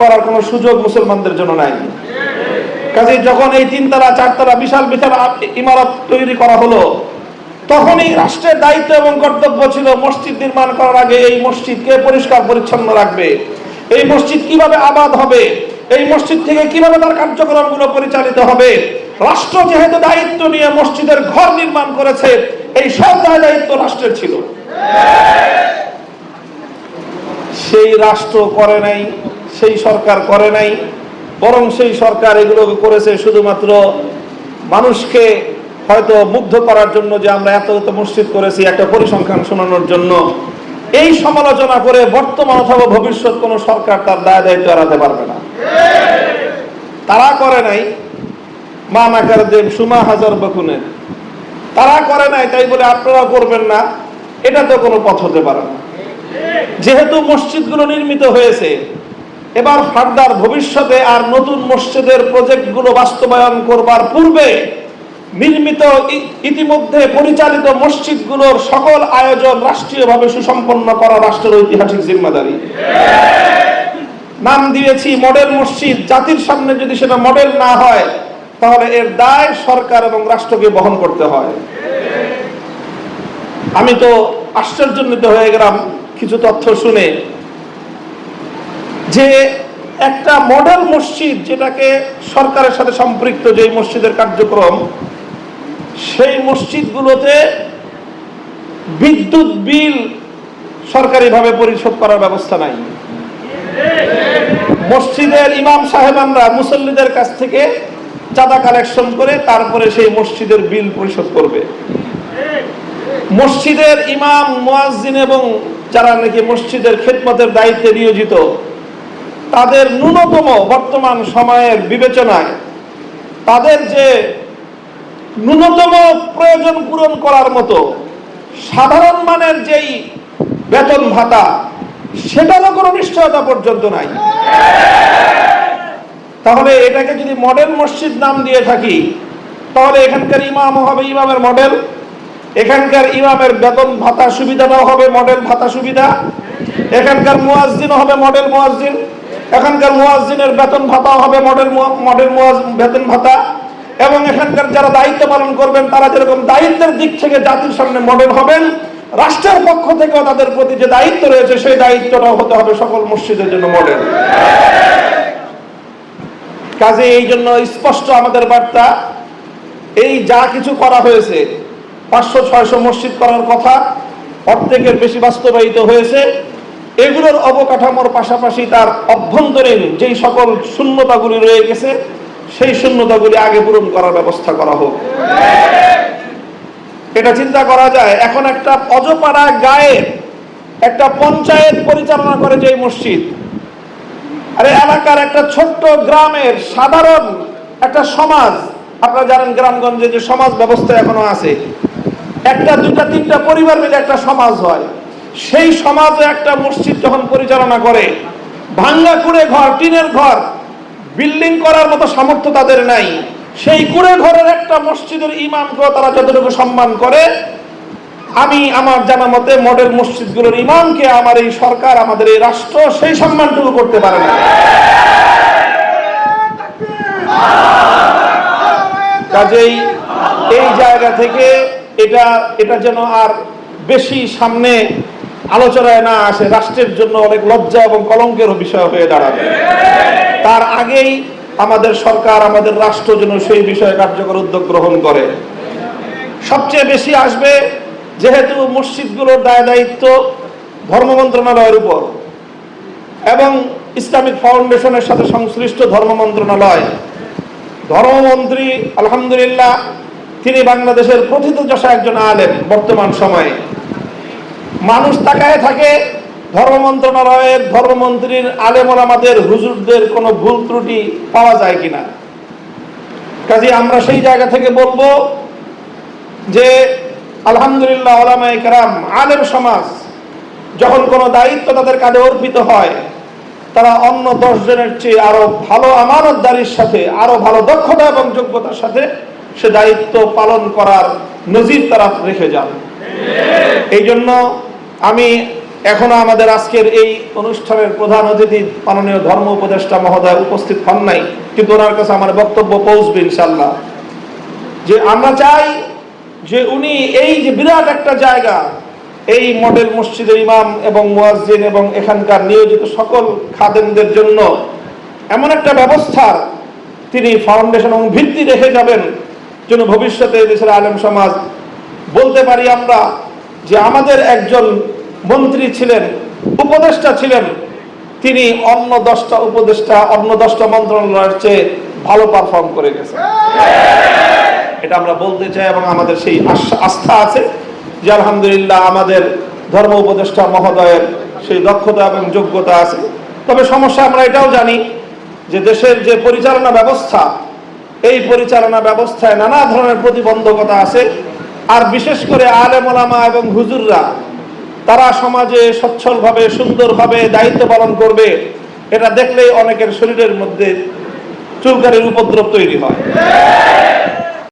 করার কোনো সুযোগ মুসলমানদের জন্য নাই। কাজে যখন এই তিনতলা, চারতলা বিশাল বিশাল ইমারত তৈরি করা হলো, তখনই রাষ্ট্রের দায়িত্ব এবং কর্তব্য ছিল মসজিদ নির্মাণ করার আগে এই মসজিদকে পরিষ্কার পরিচ্ছন্ন রাখবে। এই মসজিদ কীভাবে আবাদ হবে? এই মসজিদ থেকে কীভাবে তার কার্যক্রমগুলো পরিচালিত হবে? রাষ্ট্র যেহেতু দায়িত্ব নিয়ে মসজিদের ঘর নির্মাণ করেছে, এই সব দায়িত্ব রাষ্ট্রের ছিল। সেই রাষ্ট্র করে নাই। সেই সরকার করে নাই, বরং সেই সরকার এগুলো করেছে শুধুমাত্র মানুষকে হয়তো মুগ্ধ করার জন্য যে আমরা এত এত মসজিদ করেছি, একটা পরিসংখ্যান শোনানোর জন্য। এই সমালোচনা করে বর্তমান অথবা ভবিষ্যৎ কোন সরকার তার দায় দায়িত্ব এড়াতে পারবে না। তারা করে নাই, মা নাকার দেব সুমা হাজার বকুনের। তারা করে নাই, তাই বলে আপনারা করবেন না, এটা তো কোনো পথ হতে পারে না। যেহেতু মসজিদগুলো নির্মিত হয়েছে এবার ফার্দার ভবিষ্যতে আর নতুন মসজিদের প্রজেক্টগুলো বাস্তবায়ন করবার পূর্বে নির্মিত ইতিমধ্যে পরিচালিত মসজিদগুলোর সকল আয়োজন রাষ্ট্রীয়ভাবে সুসম্পন্ন করা রাষ্ট্রের ঐতিহাসিক জিম্মাদারি। নাম দিয়েছি মডেল মসজিদ। জাতির সামনে যদি সেটা মডেল না হয়, তাহলে এর দায় সরকার এবং রাষ্ট্রকে বহন করতে হয়। আমি তো আশ্চর্যান্বিত হয়ে গেলাম কিছু তথ্য শুনে। যে একটা মডেল মসজিদ যেটাকে সরকারের সাথে সম্পৃক্ত যে মসজিদের কার্যক্রম, সেই মসজিদগুলোতে বিদ্যুৎ বিল সরকারিভাবে পরিশোধ করার ব্যবস্থা নাই। মসজিদের ইমাম সাহেবানরা, মুসল্লিদের কাছ থেকে চাঁদা কালেকশন করে তারপরে সেই মসজিদের বিল পরিশোধ করবে। মসজিদের ইমাম, মুয়াজ্জিন এবং যারা নাকি মসজিদের খেদমতের দায়িত্বে নিয়োজিত তাদের ন্যূনতম বর্তমান সময়ের বিবেচনায় তাদের যে ন্যূনতম প্রয়োজন পূরণ করার মতো সাধারণ মানের যেই বেতন ভাতা, সেটারও কোনো নিশ্চয়তা পর্যন্ত নাই। তাহলে এটাকে যদি মডেল মসজিদ নাম দিয়ে থাকি, তাহলে এখানকার ইমাম হবে ইমামের মডেল এখানকার ইমামের বেতন ভাতা সুবিধাটাও হবে মডেল ভাতা সুবিধা, এখানকার মুয়াজ্জিন হবে মডেল মুয়াজ্জিন। এখানকার মুয়াজ্জিনের বেতন ভাতা হবে, মডেল মডেল বেতন ভাতা। এবং এখানকার যারা দায়িত্ব পালন করবেন, তারা যেরকম দায়িত্বের দিক থেকে জাতির সামনে মডেল হবেন, রাষ্ট্রের পক্ষ থেকেও তাদের প্রতি যে দায়িত্ব রয়েছে, সেই দায়িত্বটাও হতে হবে সকল মসজিদের জন্য মডেল কাজে এই জন্য স্পষ্ট আমাদের বার্তা, এই যা কিছু করা হয়েছে, পাঁচশো, ছয়শো মসজিদ করার কথা, অর্ধেকের বেশি বাস্তবায়িত হয়েছে। এগুলোর অবকাঠামোর পাশাপাশি তার অভ্যন্তরীণ যেই সকল শূন্যতাগুলি রয়ে গেছে, সেই শূন্যতাগুলি আগে পূরণ করার ব্যবস্থা করা হোক। এটা চিন্তা করা যায়, এখন একটা অজপাড়া গায়ে একটা পঞ্চায়েত পরিচালনা করে যে মসজিদ, আরে এলাকার একটা ছোট্ট গ্রামের সাধারণ একটা সমাজ, আপনারা জানেন গ্রামগঞ্জে যে সমাজ ব্যবস্থা এখনও আছে, একটা দুটা তিনটা পরিবার মিলে একটা সমাজ হয়। সেই সমাজে একটা মসজিদ যখন পরিচালনা করে, ভাঙ্গা কুড়ে ঘর, টিনের ঘর, বিল্ডিং করার মতো সামর্থ্য তাদের নাই। সেই কুড়ে ঘরের একটা মসজিদের ইমামকেও তারা যতটুকু সম্মান করে, আমি আমার জানা মতে মডেল মসজিদগুলোর ইমামকে আমার এই সরকার, আমাদের এই রাষ্ট্র সেই সম্মানটুকু করতে পারে না। কাজেই এই জায়গা থেকে এটা এটা যেন আর বেশি সামনে আলোচনায় না আসে রাষ্ট্রের জন্য অনেক লজ্জা এবং কলঙ্কের বিষয় হয়ে দাঁড়াবে। তার আগেই আমাদের সরকার, আমাদের রাষ্ট্র যেন সেই বিষয়ে কার্যকর উদ্যোগ গ্রহণ করে। সবচেয়ে বেশি আসবে যেহেতু মসজিদগুলোর দায় দায়িত্ব ধর্ম মন্ত্রণালয়ের উপর এবং ইসলামিক ফাউন্ডেশনের সাথে সংশ্লিষ্ট ধর্ম মন্ত্রণালয়। ধর্মমন্ত্রী, আলহামদুলিল্লাহ, তিনি বাংলাদেশের প্রথিতযশা একজন আলেম বর্তমান সময়ে। মানুষ তাকায় থাকে ধর্ম মন্ত্রণালয়ের ধর্মমন্ত্রীর আলেমর আমাদের হুজুরদের কোনো ভুল ত্রুটি পাওয়া যায় কিনা। কাজে আমরা সেই জায়গা থেকে বলব যে আলহামদুলিল্লাহ আলামায় কেরাম আলেম সমাজ যখন কোনো দায়িত্ব তাদের কাঁধে অর্পিত হয় তারা অন্য দশ জনের চেয়ে আরও ভালো আমানতদারির সাথে আরও ভালো দক্ষতা এবং যোগ্যতার সাথে সে দায়িত্ব পালন করার নজির তারা রেখে যান। এই জন্য আমি এখনও আমাদের আজকের এই অনুষ্ঠানের প্রধান অতিথি, মাননীয় ধর্ম উপদেষ্টা মহোদয় উপস্থিত হন নাই, কিন্তু ওনার কাছে আমার বক্তব্য পৌঁছবে ইনশাল্লাহ যে আমরা চাই যে উনি এই যে বিরাট একটা জায়গা, এই মডেল মসজিদের ইমাম এবং মুয়াজ্জিন এবং এখানকার নিয়োজিত সকল খাদেমদের জন্য এমন একটা ব্যবস্থার তিনি ফাউন্ডেশন এবং ভিত্তি রেখে যাবেন যেন ভবিষ্যতে দেশের আলেম সমাজ, বলতে পারি আমরা যে আমাদের একজন মন্ত্রী ছিলেন, উপদেষ্টা ছিলেন, তিনি অন্য দশটা উপদেষ্টা, অন্য দশটা মন্ত্রণালয়ের চেয়ে ভালো পারফর্ম করে গেছেন। এটা আমরা বলতে চাই এবং আমাদের সেই আস্থা আছে যে আলহামদুলিল্লাহ আমাদের ধর্ম উপদেষ্টা মহোদয়ের সেই দক্ষতা এবং যোগ্যতা আছে। তবে সমস্যা আমরা এটাও জানি যে দেশের যে পরিচালনা ব্যবস্থা, এই পরিচালনা ব্যবস্থায় নানা ধরনের প্রতিবন্ধকতা আছে। আর বিশেষ করে আলেম ওলামা এবং হুজুররা, তারা সমাজে সচ্ছলভাবে, সুন্দরভাবে দায়িত্ব পালন করবে, এটা দেখলেই অনেকের শরীরের মধ্যে চুলকারের উপদ্রব তৈরি হয়।